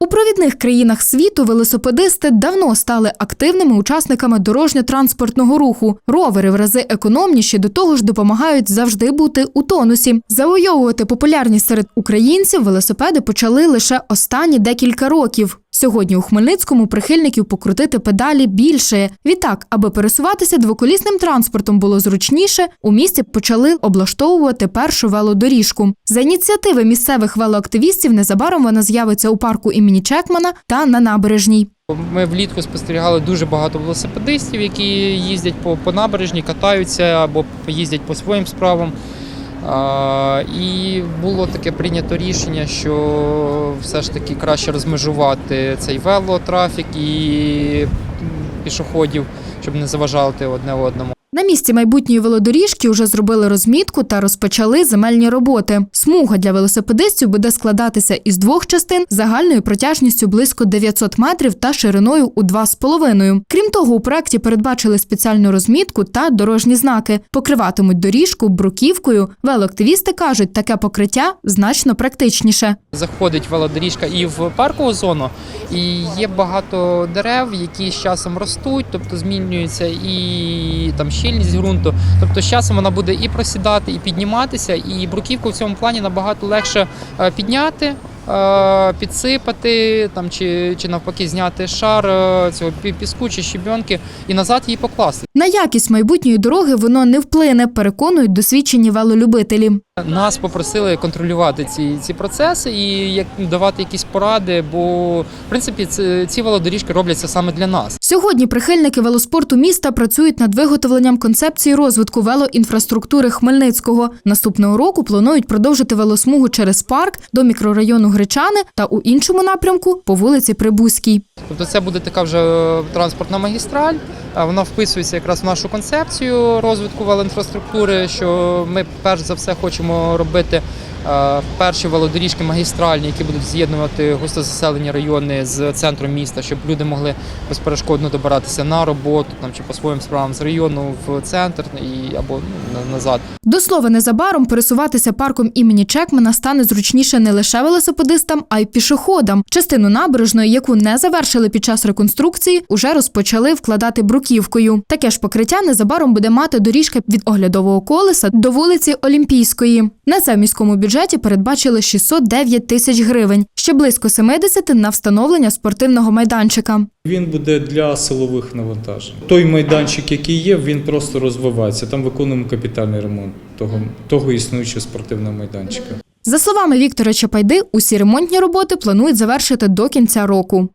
У провідних країнах світу велосипедисти давно стали активними учасниками дорожньо-транспортного руху. Ровери в рази економніші до того ж допомагають завжди бути у тонусі. Завойовувати популярність серед українців велосипеди почали лише останні декілька років. Сьогодні у Хмельницькому прихильників покрутити педалі більше. Відтак, аби пересуватися двоколісним транспортом було зручніше, у місті почали облаштовувати першу велодоріжку. За ініціативи місцевих велоактивістів незабаром вона з'явиться у парку імені Чекмана та на набережній. Ми влітку спостерігали дуже багато велосипедистів, які їздять по, по набережні, катаються або їздять по своїм справам. І було таке прийнято рішення, що все ж таки краще розмежувати цей велотрафік і пішоходів, щоб не заважати одне одному. На місці майбутньої велодоріжки вже зробили розмітку та розпочали земельні роботи. Смуга для велосипедистів буде складатися із двох частин загальною протяжністю близько 900 метрів та шириною у 2,5. Крім того, у проекті передбачили спеціальну розмітку та дорожні знаки. Покриватимуть доріжку бруківкою. Велоактивісти кажуть, таке покриття значно практичніше. Заходить велодоріжка і в паркову зону, і є багато дерев, які з часом ростуть, тобто змінюється і там щільність ґрунту. Тобто з часом вона буде і просідати, і підніматися, і бруківку в цьому плані набагато легше е, підняти. Е, Підсипати там чи, чи навпаки зняти шар е, цього піску чи щебенки і назад її покласти. На якість майбутньої дороги воно не вплине, переконують досвідчені велолюбителі. Нас попросили контролювати ці, ці процеси і як давати якісь поради, бо в принципі ці, ці велодоріжки робляться саме для нас. Сьогодні прихильники велоспорту міста працюють над виготовленням концепції розвитку велоінфраструктури Хмельницького. Наступного року планують продовжити велосмугу через парк до мікрорайону Гречани та у іншому напрямку по вулиці Прибузькій. Тобто це буде така вже е, транспортна магістраль. Вона вписується якраз в нашу концепцію розвитку велоінфраструктури, що ми перш за все хочемо робити е, перші велодоріжки магістральні, які будуть з'єднувати густозаселені райони з центром міста, щоб люди могли безперешкодно добиратися на роботу там чи по своїм справам з району в центр і або ну, назад. До слова, незабаром пересуватися парком імені Чекмана стане зручніше не лише велосипедистам, а й пішоходам. Частину набережної, яку не завершили під час реконструкції, уже розпочали вкладати бруківкою. Таке ж покриття незабаром буде мати доріжка від оглядового колеса до вулиці Олімпійської. На це в міському бюджеті передбачили 609 тисяч гривень, ще близько 70 на встановлення спортивного майданчика. Він буде для силових навантажень. Той майданчик, який є, він просто розвивається. Там виконуємо капітальний ремонт того, того існуючого спортивного майданчика. За словами Віктора Чапайди, усі ремонтні роботи планують завершити до кінця року.